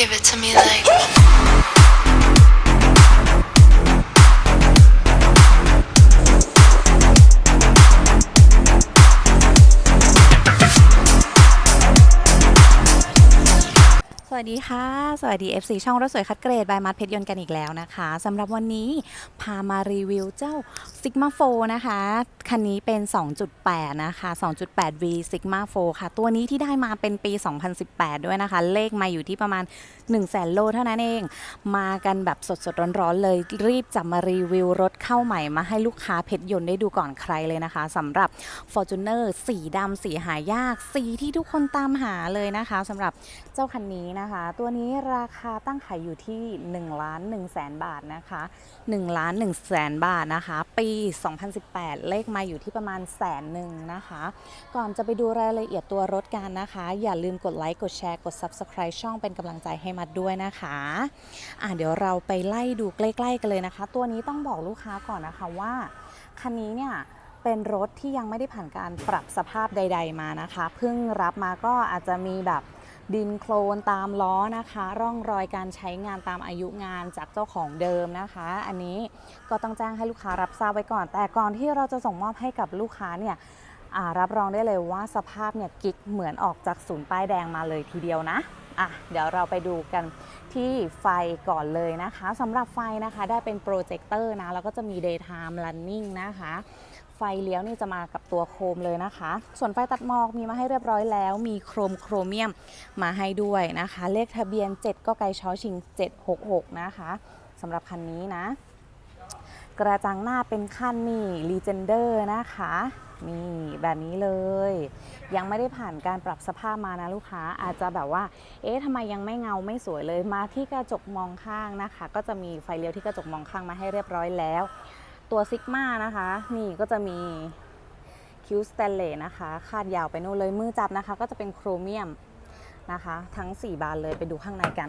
Give it to me like. วัสดีค่ะ สวัสดี FC ช่องรถสวยคัดเกรดบายมัดเพชรยนต์กันอีกแล้วนะคะสำหรับวันนี้พามารีวิวเจ้า Sigma 4 นะคะ คันนี้เป็น 2.8 นะคะ 2.8V Sigma 4 ค่ะ ตัวนี้ที่ได้มาเป็นปี 2018 ด้วยนะคะ เลขมาอยู่ที่ประมาณ 1 0 0 0 0แสนโลเท่านั้นเอง มากันแบบสดๆ ร้อนๆ เลย รีบจับมารีวิวรถเข้าใหม่มาให้ลูกค้าเพชรยนต์ได้ดูก่อนใครเลยนะคะสำหรับ Fortuner สีดำสีหายาก สีที่ทุกคนตามหาเลยนะคะสำหรับเจ้าคันนี้นะคะตัวนี้ราคาตั้งขายอยู่ที่1ล้าน1แสนบาทนะคะ1ล้าน1แสนบาทนะคะ ปี 2018 เลขมาอยู่ที่ประมาณแสนหนึ่งนะคะ ก่อนจะไปดูรายละเอียดตัวรถกันนะคะ อย่าลืมกดไลค์กดแชร์กด Subscribe ช่องเป็นกำลังใจให้มัดด้วยนะคะอะเดี๋ยวเราไปไล่ดูใกล้ๆกันเลยนะคะ ตัวนี้ต้องบอกลูกค้าก่อนนะคะว่าคันนี้เนี่ยเป็นรถที่ยังไม่ได้ผ่านการปรับสภาพใด ๆมานะคะ เพิ่งรับมาก็อาจจะมีแบบ ดินโคลนตามล้อนะคะ ร่องรอยการใช้งานตามอายุงานจากเจ้าของเดิมนะคะ อันนี้ก็ต้องแจ้งให้ลูกค้ารับทราบไว้ก่อน แต่ก่อนที่เราจะส่งมอบให้กับลูกค้าเนี่ยรับรองได้เลยว่าสภาพเนี่ยกิ๊กเหมือนออกจากศูนย์ป้ายแดงมาเลยทีเดียวนะอะเดี๋ยวเราไปดูกันที่ไฟก่อนเลยนะคะสำหรับไฟนะคะได้เป็นโปรเจคเตอร์นะ แล้วก็จะมี daytime running นะคะ ไฟเลี้ยวนี่จะมากับตัวโคมเลยนะคะ ส่วนไฟตัดหมอกมีมาให้เรียบร้อยแล้ว มีโครมโครเมียมมาให้ด้วยนะคะ เลขทะเบียน 7 ก็ไกช้อชิง 766 นะคะสำหรับคันนี้นะ กระจังหน้าเป็นขั้นนี่ Legender นะคะนี่แบบนี้เลย ยังไม่ได้ผ่านการปรับสภาพมานะลูกค้าอาจจะแบบว่า เอ๊ะทำไมยังไม่เงาไม่สวยเลยมาที่กระจกมองข้างนะคะ ก็จะมีไฟเลี้ยวที่กระจกมองข้างมาให้เรียบร้อยแล้ว ตัวซิกมานะคะ นี่ก็จะมีคิวสแตนเลสนะคะ คาดยาวไปโน่นเลยมือจับนะคะ ก็จะเป็นโครเมียมนะคะ ทั้ง 4 บานเลยไปดูข้างในกัน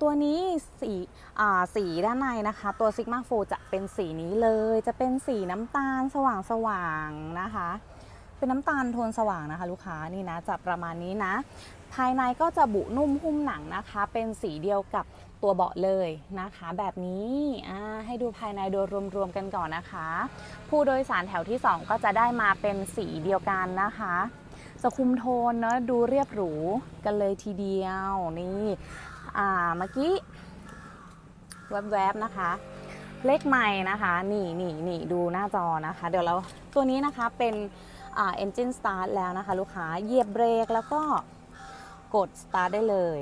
ตัวนี้สีอ่าสีด้านในนะคะ ตัว Sigma 4จะเป็นสีนี้เลย จะเป็นสีน้ำตาลสว่างสว่างๆนะคะ เป็นน้ำตาลโทนสว่างนะคะ ลูกค้านี่นะจะประมาณนี้นะ ภายในก็จะบุนุ่มหุ้มหนังนะคะ เป็นสีเดียวกับตัวเบาะเลยนะคะ แบบนี้ให้ดูภายในโดยรวมๆกันก่อนนะคะ ผู้โดยสารแถวที่ 2 ก็จะได้มาเป็นสีเดียวกันนะคะจะคุมโทนเนอะดูเรียบหรูกันเลยทีเดียวนี่อ่าเมื่อกี้แวบๆนะคะ เลขใหม่นะคะนี่นี่นี่ดูหน้าจอนะคะ เดี๋ยวเราตัวนี้นะคะเป็นอ่า engine start แล้วนะคะ ลูกค้าเหยียบเบรกแล้วก็ กด start ได้เลย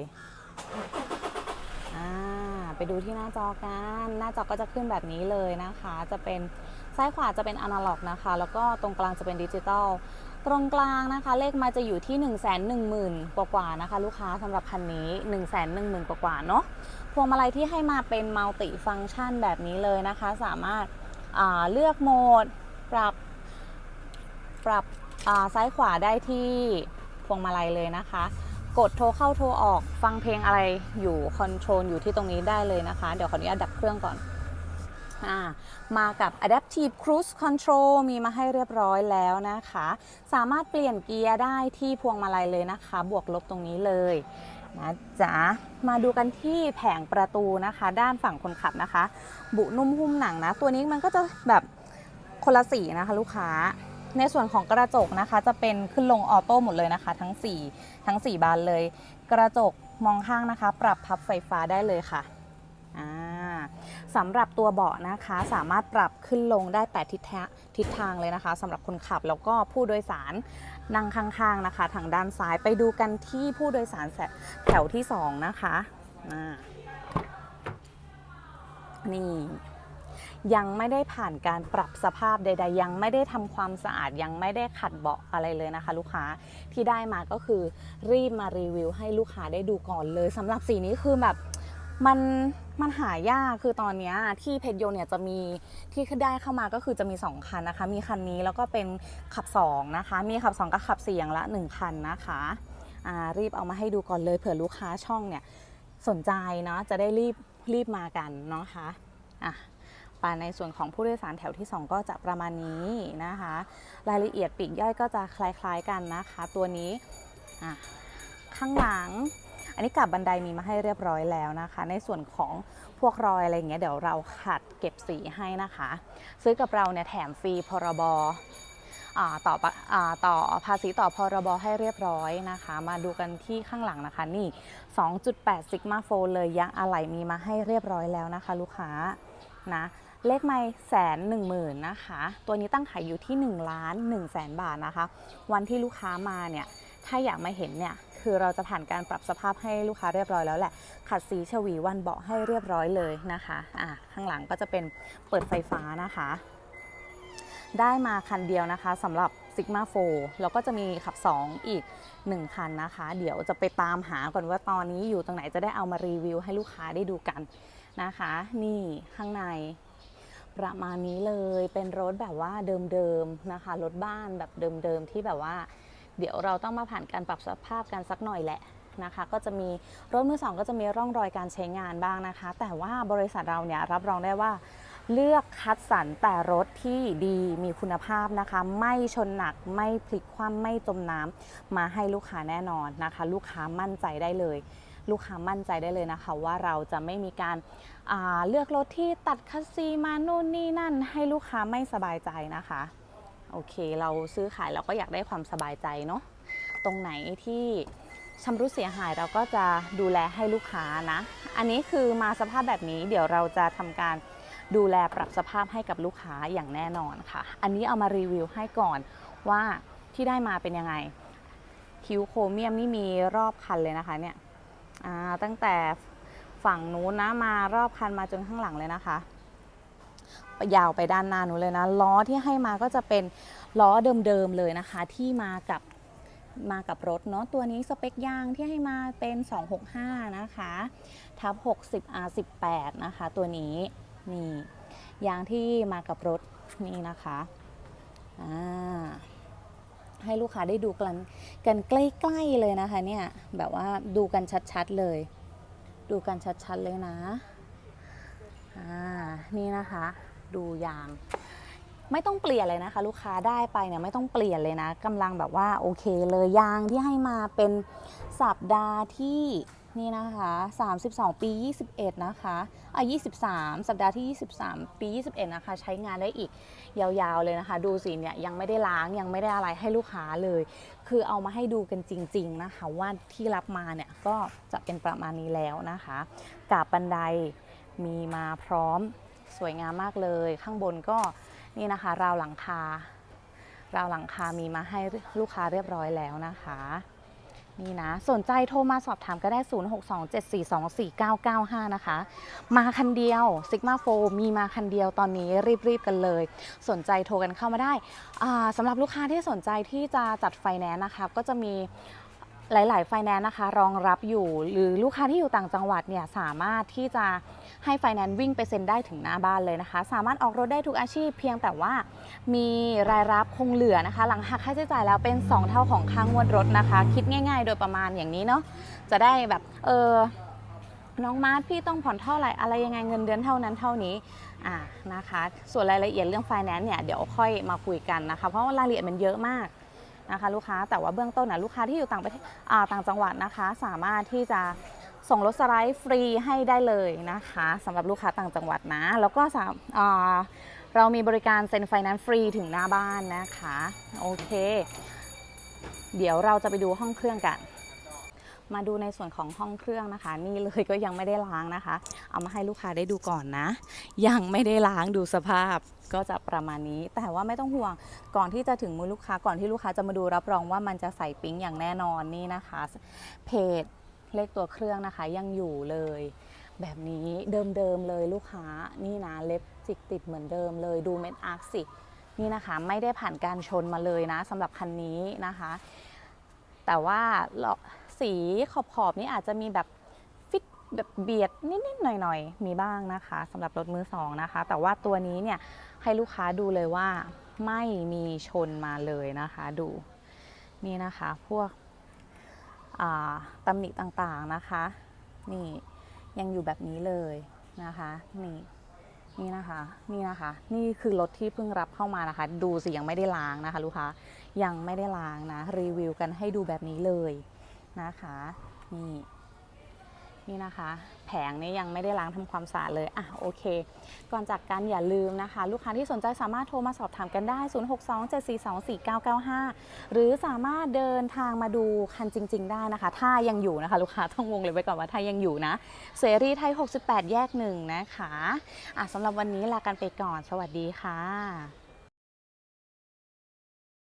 ไปดูที่หน้าจอกัน หน้าจอก็จะขึ้นแบบนี้เลยนะคะ จะเป็นซ้ายขวาจะเป็นอนาล็อกนะคะ แล้วก็ตรงกลางจะเป็นดิจิตอล ตรงกลางนะคะ เลขมาจะอยู่ที่ 1 1 0 0 0 0 กว่ากว่าๆนะคะ ลูกค้าสำหรับคันนี้ 1 1 0 0 0 0กว่ากว่าๆเนาะ พวงมาลัยที่ให้มาเป็นมัลติฟัง c t ชันแบบนี้เลยนะคะ สามารถาเลือกโหมด ปรับ ปรับซ้ายขวาได้ที่พวงมาลัยเลยนะคะ กดโทรเข้าโทรออกฟังเพลงอะไรอยู่คอนโทรลอยู่ที่ตรงนี้ได้เลยนะคะ เดี๋ยวขออนุญาตดับเครื่องก่อนมากับ Adaptive Cruise Control มีมาให้เรียบร้อยแล้วนะคะ สามารถเปลี่ยนเกียร์ได้ที่พวงมาลัยเลยนะคะ บวกลบตรงนี้เลยนะจ๊ะ มาดูกันที่แผงประตูนะคะ ด้านฝั่งคนขับนะคะ บุนุ่มหุ้มหนังนะ ตัวนี้มันก็จะแบบคนละสีนะคะลูกค้า ในส่วนของกระจกนะคะ จะเป็นขึ้นลงออโต้หมดเลยนะคะ ทั้ง 4 ทั้ง 4 บานเลย กระจกมองข้างนะคะ ปรับพับไฟฟ้าได้เลยค่ะสำหรับตัวเบาะนะคะสามารถปรับขึ้นลงได้8ทิศทิศทางเลยนะคะสำหรับคนขับแล้วก็ผู้โดยสารนั่งข้างๆนะคะ ทางด้านซ้ายไปดูกันที่ผู้โดยสารแถวที่ 2 นะคะนี่ ยังไม่ได้ผ่านการปรับสภาพใด ๆ ยังไม่ได้ทำความสะอาดยังไม่ได้ขัดเบาะอะไรเลยนะคะ ลูกค้าที่ได้มาก็คือรีบมารีวิว ให้ลูกค้าได้ดูก่อนเลยสำหรับสีนี้คือแบบมันมันหายากคือตอนนี้ที่เพชรโยเนี่ยจะมีที่ได้เข้ามาก็คือจะมี 2 คันนะคะ มีคันนี้แล้วก็เป็นขับ 2 นะคะ มีขับ 2 กับขับ4อย่างละ 1 คันนะคะอ่ารีบเอามาให้ดูก่อนเลยเผื่อลูกค้าช่องเนี่ยสนใจเนาะจะได้รีบรีบมากันเนาะคะอะ ปในส่วนของผู้โดยสารแถวที่ 2 ก็จะประมาณนี้นะคะ รายละเอียดปีกย่อยก็จะคล้ายๆกันนะคะ ตัวนี้ข้างหลัง อันนี้กับบันไดมีมาให้เรียบร้อยแล้วนะคะ ในส่วนของพวกรอยอะไรอย่างเงี้ยเดี๋ยวเราขัดเก็บสีให้นะคะ ซื้อกับเราเนี่ยแถมฟรีพรบอ่าต่อปะอ่าต่อภาษีต่อพรบให้เรียบร้อยนะคะ มาดูกันที่ข้างหลังนะคะ นี่ 2.8 Sigma 4เลยยางอะไหล่มีมาให้เรียบร้อยแล้วนะคะ ลูกค้านะ เลขไม่แสนหนึ่งหมื่นนะคะ ตัวนี้ตั้งขายอยู่ที่1ล้าน1แสนบาทนะคะ วันที่ลูกค้ามาเนี่ย ถ้าอยากมาเห็นเนี่ย คือเราจะผ่านการปรับสภาพให้ลูกค้าเรียบร้อยแล้วแหละ ขัดสีฉวีวันเบาะให้เรียบร้อยเลยนะคะ อะ ข้างหลังก็จะเป็นเปิดไฟฟ้านะคะ ได้มาคันเดียวนะคะสำหรับ Sigma 4แล้วก็จะมีขับ 2 อีก 1 คันนะคะ เดี๋ยวจะไปตามหาก่อนว่าตอนนี้อยู่ตรงไหนจะได้เอามารีวิวให้ลูกค้าได้ดูกันนะคะ นี่ข้างใน ประมาณนี้เลยเป็นรถแบบว่าเดิมๆนะคะ รถบ้านแบบเดิมๆที่แบบว่า เดี๋ยวเราต้องมาผ่านการปรับสภาพกันสักหน่อยแหละนะคะ ก็จะมีรถมือสองก็จะมีร่องรอยการใช้งานบ้างนะคะ แต่ว่าบริษัทเราเนี่ยรับรองได้ว่าเลือกคัดสรรแต่รถที่ดีมีคุณภาพนะคะ ไม่ชนหนักไม่พลิกคว่ำไม่จมน้ำมาให้ลูกค้าแน่นอนนะคะ ลูกค้ามั่นใจได้เลย ลูกค้ามั่นใจได้เลยนะคะ ว่าเราจะไม่มีการาเลือกรถที่ตัดคัสซีมานู่นนี่นั่น ให้ลูกค้าไม่สบายใจนะคะ โอเค เราซื้อขายเราก็อยากได้ความสบายใจเนาะตรงไหนที่ชำรุดเสียหายเราก็จะดูแลให้ลูกค้านะ อันนี้คือมาสภาพแบบนี้เดี๋ยวเราจะทำการดูแลปรับสภาพให้กับลูกค้าอย่างแน่นอนค่ะ อันนี้เอามารีวิวให้ก่อนว่าที่ได้มาเป็นยังไง คิวโครเมียมนี่มีรอบคันเลยนะคะเนี่ย อ่าตั้งแต่ฝั่งนู้นนะมารอบคันมาจนข้างหลังเลยนะคะ ยาวไปด้านหน้านู้นเลยนะล้อที่ให้มาก็จะเป็นล้อเดิมๆเลยนะคะ ที่มากับมากับรถเนาะตัวนี้สเปคยางที่ให้มาเป็น 265 นะคะทับ60 R18 นะคะ ตัวนี้นี่ยางที่มากับรถนี่นะคะอ่า ให้ลูกค้าได้ดูกันกันใกล้ๆเลยนะคะเนี่ยแบบว่าดูกันชัดๆเลย ดูกันชัดๆเลยนะอ่านี่นะคะ ดูยาง ไม่ต้องเปลี่ยนเลยนะคะ ลูกค้าได้ไปเนี่ยไม่ต้องเปลี่ยนเลยนะกำลังแบบว่าโอเคเลยยางที่ให้มาเป็นสัปดาห์ที่ นี่นะคะ 32 ปี 21 นะคะอะ23 สัปดาห์ที่ 23 ปี 21 นะคะ ใช้งานได้อีกยาวๆเลยนะคะ ดูสิเนี่ยยังไม่ได้ล้างยังไม่ได้อะไรให้ลูกค้าเลย คือเอามาให้ดูกันจริง ๆนะคะ ว่าที่รับมาเนี่ยก็จะเป็นประมาณนี้แล้วนะคะ กาบบันไดมีมาพร้อมสวยงามมากเลย ข้างบนก็นี่นะคะราวหลังคาราวหลังคามีมาให้ลูกค้าเรียบร้อยแล้วนะคะ นี่นะ สนใจโทรมาสอบถามก็ได้ 0627424995 นะคะ มาคันเดียวซิกมาโฟมีมาคันเดียวตอนนี้รีบ ๆ กันเลย สนใจโทรกันเข้ามาได้สำหรับลูกค้าที่สนใจที่จะจัดไฟแนนซ์นะคะ ก็จะมี หลาย ๆ ไฟแนนซ์นะคะ รองรับอยู่ หรือลูกค้าที่อยู่ต่างจังหวัดเนี่ยสามารถที่จะให้ไฟแนนซ์วิ่งไปเซ็นได้ถึงหน้าบ้านเลยนะคะ สามารถออกรถได้ทุกอาชีพเพียงแต่ว่ามีรายรับคงเหลือนะคะ หลังหักค่าใช้จ่ายแล้วเป็น 2 เท่าของค่างวดรถนะคะ คิดง่าย ๆ โดยประมาณอย่างนี้เนาะจะได้แบบเออน้องมาร์ทพี่ต้องผ่อนเท่าไหร่อะไรยังไงเงินเดือนเท่านั้นเท่านี้อ่านะคะ ส่วนรายละเอียดเรื่องไฟแนนซ์เนี่ยเดี๋ยวค่อยมาคุยกันนะคะ เพราะว่ารายละเอียดมันเยอะมาก นะคะลูกค้าแต่ว่าเบื้องต้นนะลูกค้าที่อยู่ต่างประเทศอ่าต่างจังหวัดนะคะ สามารถที่จะส่งรถสไลด์ฟรีให้ได้เลยนะคะสำหรับลูกค้าต่างจังหวัดนะ แล้วก็สามอ่าเรามีบริการเซ็นไฟแนนซ์ฟรีถึงหน้าบ้านนะคะ โอเค เดี๋ยวเราจะไปดูห้องเครื่องกัน มาดูในส่วนของห้องเครื่องนะคะ นี่เลยก็ยังไม่ได้ล้างนะคะ เอามาให้ลูกค้าได้ดูก่อนนะ ยังไม่ได้ล้างดูสภาพก็จะประมาณนี้ แต่ว่าไม่ต้องห่วงก่อนที่จะถึงมือลูกค้าก่อนที่ลูกค้าจะมาดูรับรองว่ามันจะใส่ปิ๊งอย่างแน่นอนนี่นะคะ เพจเลขตัวเครื่องนะคะ ยังอยู่เลย แบบนี้เดิมๆเลยลูกค้านี่นะเล็บจิกติดเหมือนเดิมเลยดูเม็ดอาร์คสินี่นะคะไม่ได้ผ่านการชนมาเลยนะสำหรับคันนี้นะคะ แต่ว่า สีขอบๆนี่อาจจะมีแบบฟิตแบบเบียดนิดๆหน่อยๆ มีบ้างนะคะสำหรับรถมือสองนะคะ แต่ว่าตัวนี้เนี่ยให้ลูกค้าดูเลยว่าไม่มีชนมาเลยนะคะดูนี่นะคะพวกอ่าตำหนิต่างๆนะคะ นี่ยังอยู่แบบนี้เลยนะคะนี่นี่นะคะนี่นะคะ นี่คือรถที่เพิ่งรับเข้ามานะคะ ดูสิยังไม่ได้ล้างนะคะ ลูกค้ายังไม่ได้ล้างนะ รีวิวกันให้ดูแบบนี้เลย นะคะนี่นี่นะคะ แผงนี้ยังไม่ได้ล้างทำความสะอาดเลยอะโอเค ก่อนจากกันอย่าลืมนะคะ ลูกค้าที่สนใจสามารถโทรมาสอบถามกันได้ 0627424995 หรือสามารถเดินทางมาดูคันจริง ๆ ได้นะคะ ถ้ายังอยู่นะคะ ลูกค้าต้องวงเลยไว้ก่อนว่าถ้ายังอยู่นะเสรีไทย 68 แยกหนึ่งนะคะอะสำหรับวันนี้ลากันไปก่อน สวัสดีค่ะ